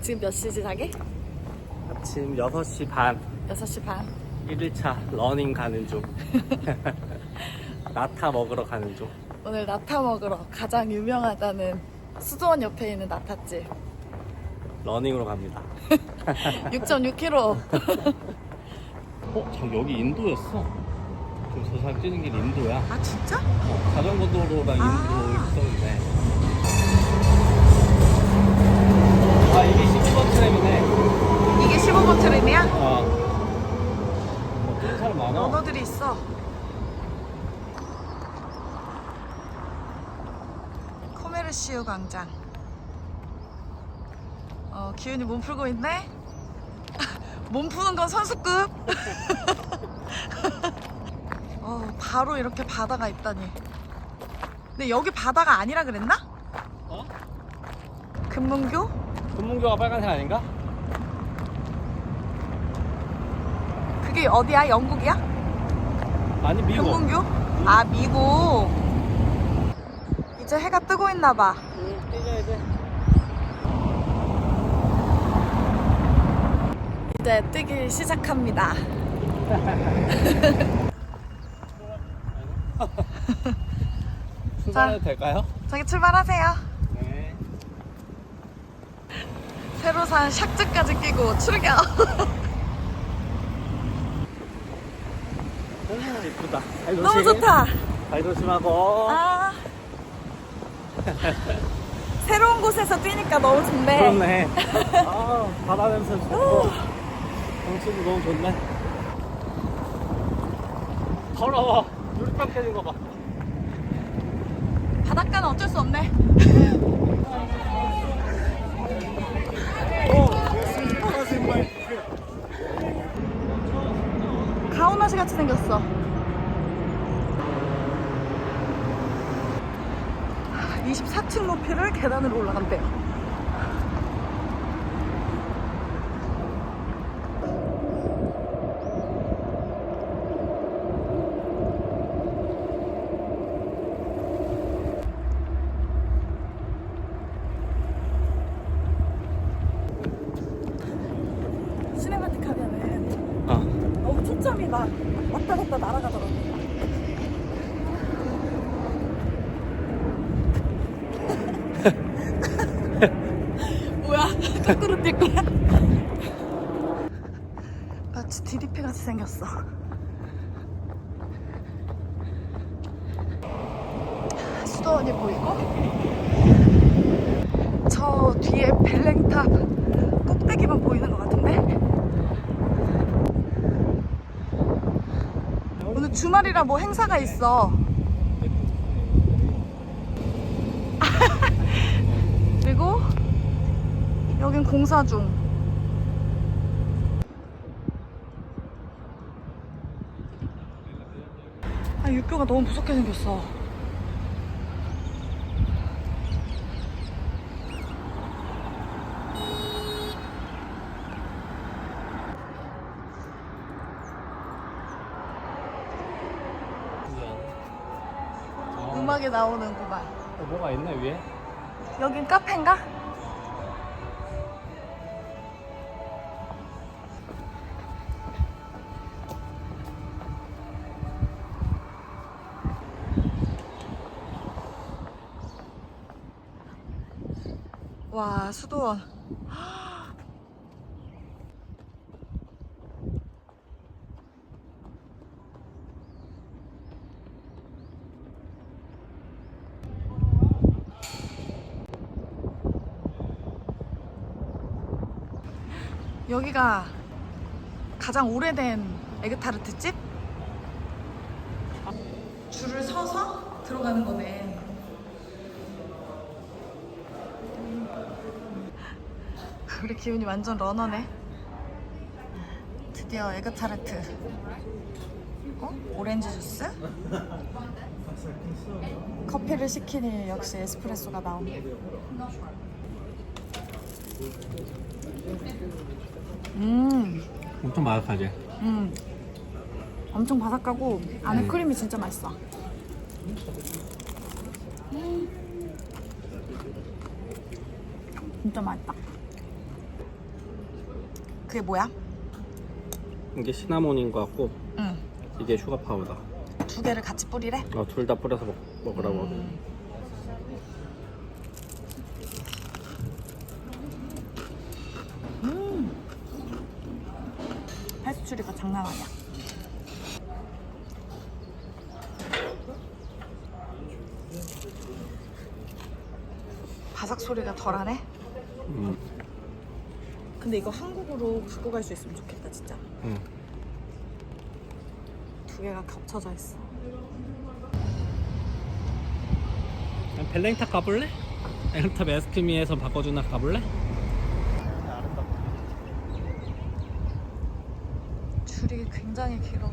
지금 몇 시지 자기? 지금 6시 반. 6시 반. 1일차 러닝 가는 중. 나타 먹으러 가는 중. 오늘 나타 먹으러 가장 유명하다는 수도원 옆에 있는 나타집. 러닝으로 갑니다. 6.6km 어? 저 여기 인도였어. 지금 저 사람 뛰는 길 인도야. 아 진짜? 어, 자전거 도로랑 인도 아. 있었는 아 이게 12번 트램이네 이게 15번 트램이야? 어. 어, 뛰는 사람 많아 언어들이 있어 코메르시오 광장 어 기훈이 몸 풀고 있네? 몸 푸는 건 선수급 어 바로 이렇게 바다가 있다니 근데 여기 바다가 아니라 그랬나? 어? 금문교? 금문교가 빨간색 아닌가? 그게 어디야? 영국이야? 아니 미국 금문교? 아 미국 이제 해가 뜨고 있나 봐 응, 뛰자 이제 이제 뜨기 시작합니다 출발해도 될까요? 저기 출발하세요 네 새로 산 샥즈까지 끼고 출격 아, 이쁘다. 잘 너무. 좋다. 잘 조심하고. 아. 새로운 곳에서 뛰니까 너무 좋네. 그렇네. 아 바다 냄새 좋고. 경치도 너무 좋네. 더러워. 유리병 깨진 거 봐. 바닷가는 어쩔 수 없네 가오나시 같이 생겼어. 24층 높이를 계단으로 올라간대요 시네마틱 하면은 어. 너무 초점이 막 왔다 갔다 날아가더라고. 뭐야? 거꾸로 뛸 거야? 마치 DDP 같이 생겼어. 수도원이 보이고 저 뒤에 벨랭탑 꼭대기만 보이는 것 같은데 주말이라 뭐 행사가 있어. 그리고 여긴 공사 중. 아, 육교가 너무 무섭게 생겼어. 음악이 나오는구만. 어, 뭐가 있나 위에? 여긴 카페인가? 와 수도원 여기가 가장 오래된 에그타르트 집? 줄을 서서 들어가는 거네. 우리 기훈이 완전 러너네. 드디어 에그타르트. 어? 오렌지 주스? 커피를 시키니 역시 에스프레소가 나옵니다. 음. 엄청 마약하지? 음. 엄청 바삭하고 안에 크림이 진짜 맛있어. 음. 진짜 맛있다. 그게 뭐야? 이게 시나몬인 것 같고 응. 이게 슈가 파우더. 두 개를 같이 뿌리래? 어, 둘 다 뿌려서 먹, 먹으라고. 페 스츄리가 장난 아니야. 바삭 소리가 덜하네. 음, 근데 이거 한국으로 갖고 갈 수 있으면 좋겠다 진짜. 음. 두 개가 겹쳐져 있어. 벨랭탑 가볼래? 벨랭탑 에스크미에서 바꿔주나 가볼래? 줄이 굉장히 길어.